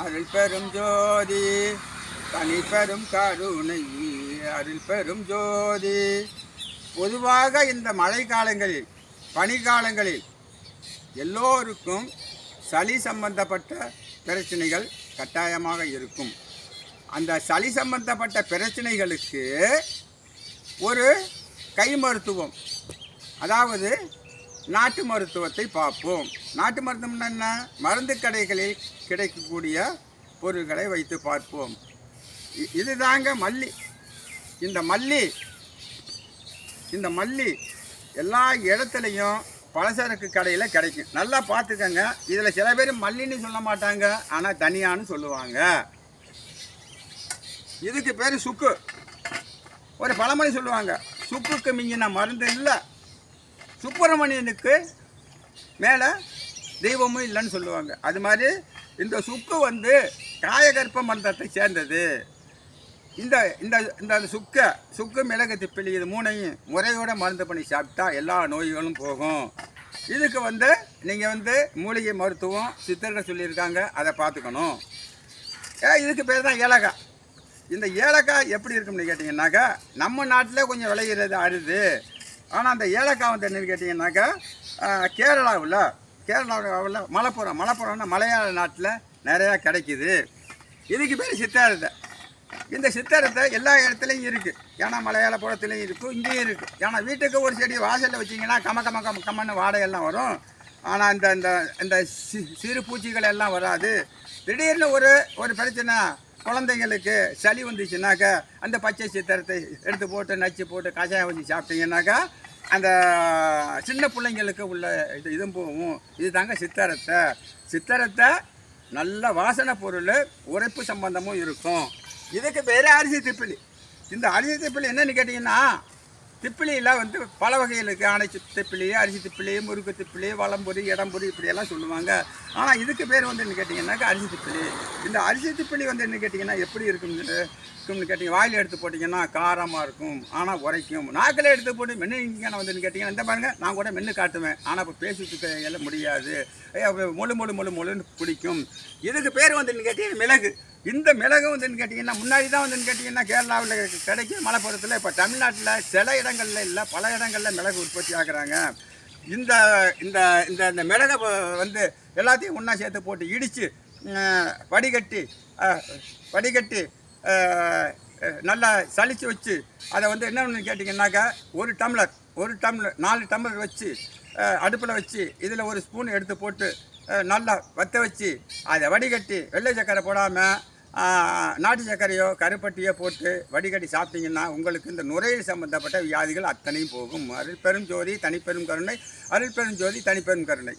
அருள் பெரும் ஜோதி தனி பெரும் கருணை அருள் பெரும் ஜோதி. பொதுவாக இந்த மழை காலங்களில் பனிக்காலங்களில் எல்லோருக்கும் சளி சம்பந்தப்பட்ட பிரச்சனைகள் கட்டாயமாக இருக்கும். அந்த சளி சம்பந்தப்பட்ட பிரச்சனைகளுக்கு ஒரு கை மருத்துவம் அதாவது நாட்டு மருத்துவத்தை பார்ப்போம். நாட்டு மருத்துவம்னா என்ன? மருந்து கடைகளில் கிடைக்கக்கூடிய பொருட்களை வைத்து பார்ப்போம். இதுதாங்க மல்லி. இந்த மல்லி இந்த மல்லி எல்லா இடத்துலையும் பலசரக்கு கடையில் கிடைக்கும். நல்லா பார்த்துக்கங்க. இதில் சில பேர் மல்லின்னு சொல்ல மாட்டாங்க. ஆனால் தனியான்னு சொல்லுவாங்க. இதுக்கு பேர் சுக்கு. ஒரு பழமொழி சொல்லுவாங்க. சுக்குக்கு மிஞ்சின மருந்து இல்லை. சுப்பிரமணியனுக்கு மேலே தெய்வமும் இல்லைன்னு சொல்லுவாங்க. அது மாதிரி இந்த சுக்கு வந்து காயகற்ப மந்திரத்தை சேர்ந்தது. இந்த இந்த இந்த சுக்க சுக்கு மிளகு திப்பிலி இது மூணையும் முறையோட மருந்து பண்ணி சாப்பிட்டா எல்லா நோய்களும் போகும். இதுக்கு வந்து நீங்கள் வந்து மூலிகை மருத்துவம் சித்தர்கள் சொல்லியிருக்காங்க. அதை பார்த்துக்கணும். ஏ இதுக்கு பேர் தான் ஏலக்காய். இந்த ஏலக்காய் எப்படி இருக்கும்னு கேட்டிங்கன்னாக்கா நம்ம நாட்டில் கொஞ்சம் விளையிறது அருது. ஆனால் அந்த ஏலக்காய் வந்து என்னென்னு கேட்டிங்கன்னாக்கா கேரளாவில் கேரளாவில் மலைப்புறம் மலைப்புறம்னா மலையாள நாட்டில் நிறையா கிடைக்குது. இதுக்கு பேர் சித்தாரத்தை. இந்த சித்தாரத்தை எல்லா இடத்துலையும் இருக்குது ஏன்னா மலையாள புறத்துலையும் இருக்கும் இங்கேயும் இருக்குது ஏன்னா வீட்டுக்கு ஒரு செடி வாசலில் வச்சிங்கன்னா கம கம கம கம்மன்னு வாடையெல்லாம் வரும். ஆனால் இந்த இந்த இந்த சி- சிறு பூச்சிகள் எல்லாம் வராது. திடீர்னு ஒரு ஒரு பிரச்சனை குழந்தைங்களுக்கு சளி வந்துச்சுனாக்கா அந்த பச்சை சித்திரத்தை எடுத்து போட்டு நச்சு போட்டு கஷாயம் வச்சு சாப்பிட்டீங்கன்னாக்கா அந்த சின்ன பிள்ளைங்களுக்கு உள்ள இது இதுவும் போகும். இது தாங்க சித்தரத்தை. சித்தரத்தை நல்ல வாசனை பொருள் உரைப்பு சம்பந்தமும் இருக்கும். இதுக்கு பேர் அரிசி திப்பிலி. இந்த அரிசி திப்பிலி என்னென்னு கேட்டிங்கன்னா திப்பிலியில் வந்து பல வகையில் இருக்குது ஆணைச்சி திப்பிலி அரிசி திப்பிலி முறுக்கு திப்பிலி வளம்பொறி இடம்பொறி இப்படியெல்லாம் சொல்லுவாங்க. ஆனால் இதுக்கு பேர் வந்து என்ன கேட்டிங்கன்னாக்கா அரிசி திப்பிலி. இந்த அரிசி திப்பிலி வந்து என்ன கேட்டிங்கன்னா எப்படி இருக்கும்னு இருக்கும்னு கேட்டிங்க. வாயில் எடுத்து போட்டிங்கன்னா காரமாக இருக்கும். ஆனால் உரைக்கும். நாக்கில் எடுத்து போட்டு மென்று வந்து கேட்டிங்கன்னா இந்த பாருங்க நான் கூட மென்று காட்டுவேன். ஆனால் இப்போ பேசிட்டு எல்லாம் முடியாது. ஐயா, மொழு மொழு மொழு மொழுன்னு பிடிக்கும். இதுக்கு பேர் வந்து கேட்டிங்கன்னா மிளகு. இந்த மிளகு வந்துன்னு கேட்டிங்கன்னா முன்னாடி தான் வந்துன்னு கேட்டிங்கன்னா கேரளாவில் கிடைக்கும் மலைப்புறத்தில் இப்போ தமிழ்நாட்டில் சில இடங்களில் இல்லை பல இடங்களில் மிளகு உற்பத்தி ஆகுறாங்க. இந்த இந்த இந்த இந்த மிளகை வந்து எல்லாத்தையும் ஒன்றா சேர்த்து போட்டு இடித்து வடிகட்டி வடிகட்டி நல்லா சளிச்சு வச்சு அதை வந்து என்ன கேட்டிங்கன்னாக்கா ஒரு டம்ளர் ஒரு டம்ளர் நாலு டம்ளர் வச்சு அடுப்பில் வச்சு இதில் ஒரு ஸ்பூன் எடுத்து போட்டு நல்லா வத்த வச்சு அதை வடிகட்டி வெள்ளை சக்கரை போடாமல் நாட்டு சர்க்கரையோ கருப்பட்டியோ போட்டு வடிகட்டி சாப்பிட்டீங்கன்னா உங்களுக்கு இந்த நுரையீரல் சம்பந்தப்பட்ட வியாதிகள் அத்தனையும் போகும். அருள் பெரும் ஜோதி தனிப்பெரும் கருணை அருள் பெரும் ஜோதி தனிப்பெரும் கருணை.